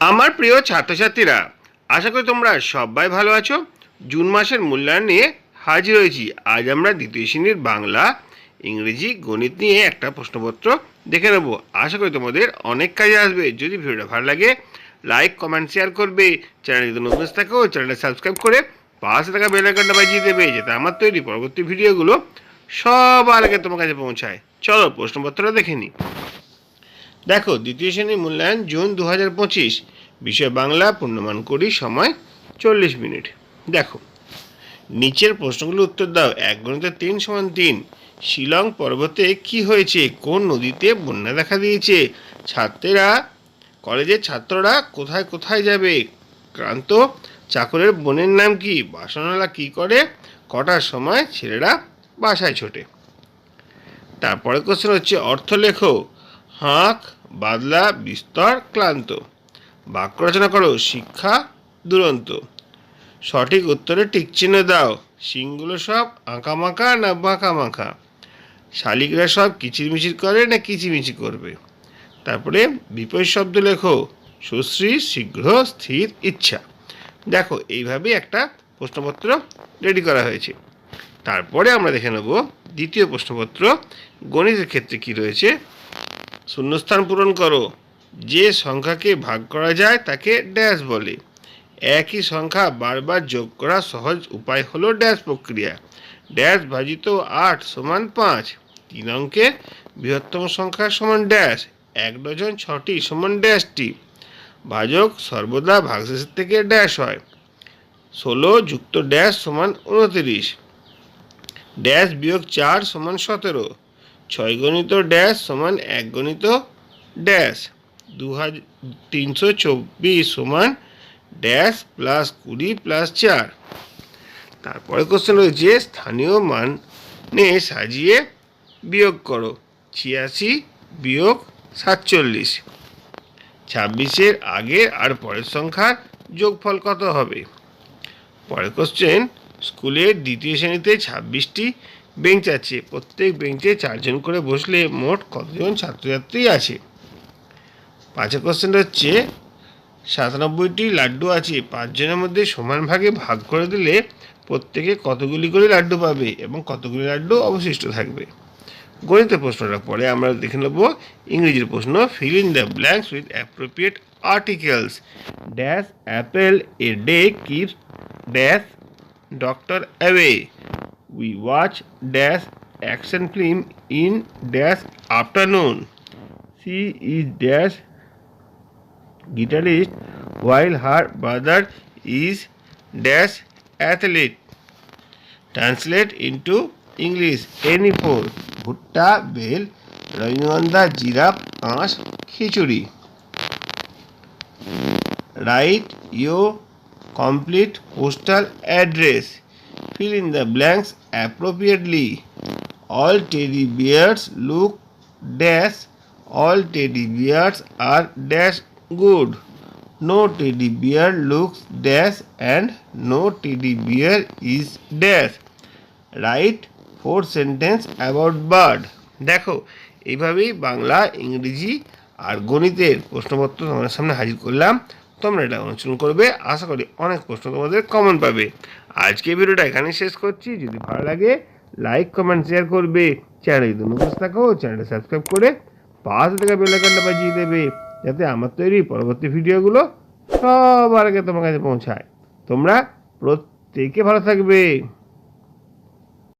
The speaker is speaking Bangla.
আমার প্রিয় ছাত্রছাত্রীরা, আশা করি তোমরা সবাই ভালো আছো। জুন মাসের মূল্যায়ন নিয়ে হাজির হয়েছি। আজ আমরা দ্বিতীয় শ্রেণির বাংলা, ইংরেজি, গণিত নিয়ে একটা প্রশ্নপত্র দেখে নেব। আশা করি তোমাদের অনেক কাজে আসবে। যদি ভিডিওটা ভালো লাগে, লাইক, কমেন্ট, শেয়ার করবে। চ্যানেল যদি নতুন থাকো, চ্যানেলটা সাবস্ক্রাইব করে পাশে থাকা বেল আইকনটা বাজিয়ে দেবে, যাতে আমার তৈরি পরবর্তী ভিডিওগুলো সবার আগে তোমার কাছে পৌঁছায়। চলো প্রশ্নপত্রটা দেখে নিই। দেখো, দ্বিতীয় শ্রেণির মূল্যায়ন জুন দু হাজার পঁচিশ। বিষয় বাংলা, পূর্ণমান করি সময় চল্লিশ মিনিট। দেখো, নিচের প্রশ্নগুলো উত্তর দাও। এক গণিত তিন সমান তিন। শিলং পর্বতে কি হয়েছে? কোন নদীতে বন্যা দেখা দিয়েছে? ছাত্রেরা, কলেজের ছাত্ররা কোথায় কোথায় যাবে? ক্রান্ত চাকরের বোনের নাম কি? বাসনওয়ালা কি করে? কটার সময় ছেলেরা বাসায় ছোটে? তারপরে কোশ্চেন হচ্ছে অর্থ লেখো। হাঁক, বাদলা, বিস্তর, ক্লান্ত। বাক্য রচনা করো, শিক্ষা দুরন্ত। সঠিক উত্তরে টিকচিহ্ন দাও। সিংগুলো সব আঁকামাখা না বাঁকা মাখা শালিকরা সব কিচিরমিচির করে না কিচিমিচি করবে? তারপরে বিপরীত শব্দ লেখো, সুশ্রী, শীঘ্র, স্থির, ইচ্ছা। দেখো, এইভাবেই একটা প্রশ্নপত্র রেডি করা হয়েছে। তারপরে আমরা দেখে নেব দ্বিতীয় প্রশ্নপত্র, গণিতের ক্ষেত্রে কি রয়েছে? শূন্যস্থান পূরণ করো। যে সংখ্যাকে ভাগ করা যায় তাকে ড্যাশ বলে। একই সংখ্যা বারবার যোগ করা সহজ উপায় হলো ড্যাশ প্রক্রিয়া। ড্যাশ ভাজিত আট সমান পাঁচ। তিন অঙ্কের বৃহত্তম সংখ্যা সমান ড্যাশ এক ডজন ছটি সমান ড্যাশটি ভাজক সর্বদা ভাগশেষের থেকে ড্যাশ হয়। ষোলো যুক্ত ড্যাশ সমান উনতিরিশ ড্যাশ বিয়োগ চার সমান সতেরো। ছয় গণিত ড্যাশ সমান এক গণিত ড্যাশ। দু হাজার তিনশো চব্বিশ সমান ড্যাশ প্লাস কুড়ি প্লাস চার। তারপরে কোশ্চেন রয়েছে, স্থানীয় মানে সাজিয়ে বিয়োগ করো, ছিয়াশি বিয়োগ সাতচল্লিশ। ছাব্বিশের আগের আর পরের সংখ্যার যোগফল কত হবে? পরের কোশ্চেন স্কুলের দ্বিতীয় শ্রেণীতে ছাব্বিশটি বেঞ্চ আছে। প্রত্যেক বেঞ্চে চারজন করে বসলে মোট কতজন ছাত্রছাত্রী আছে? পাঁচের কোশ্চেন হচ্ছে, সাতানব্বইটি লাড্ডু আছে, পাঁচজনের মধ্যে সমান ভাগে ভাগ করে দিলে প্রত্যেকে কতগুলি করে লাড্ডু পাবে এবং কতগুলি লাড্ডু অবশিষ্ট থাকবে? গণিতের প্রশ্নটা পরে আমরা দেখে নেব। ইংরেজির প্রশ্ন fill in the blanks with appropriate articles dash apple a day keeps dash doctor away we watch dash action film in dash afternoon she is dash guitarist while her brother is dash athlete translate into english any four ভুট্টা বেল রজনীগন্ধা জিরাফ আঁশ খিচুড়ি right you complete postal address fill in the blanks appropriately all teddy bears look dash all teddy bears are dash good no teddy bear looks dash and no teddy bear is dash write four sentence about bird দেখো এইভাবেই বাংলা ইংরেজি আর গণিতের প্রশ্নপত্র তোমাদের সামনে হাজির করলাম তোমরা এটা অনুসরণ করবে। আশা করি অনেক প্রশ্ন তোমাদের কমন পাবে। আজকে ভিডিওটা এখানে শেষ করছি। যদি ভালো লাগে লাইক কমেন্ট শেয়ার করবে। চ্যানেল যদি নতুন থাকো চ্যানেলটা সাবস্ক্রাইব করে পাশে থেকে বেলাইকনটা বাজিয়ে দেবে, যাতে আমার তৈরি পরবর্তী ভিডিওগুলো সবার আগে তোমার কাছে পৌঁছায়। তোমরা প্রত্যেকে ভালো থাকবে।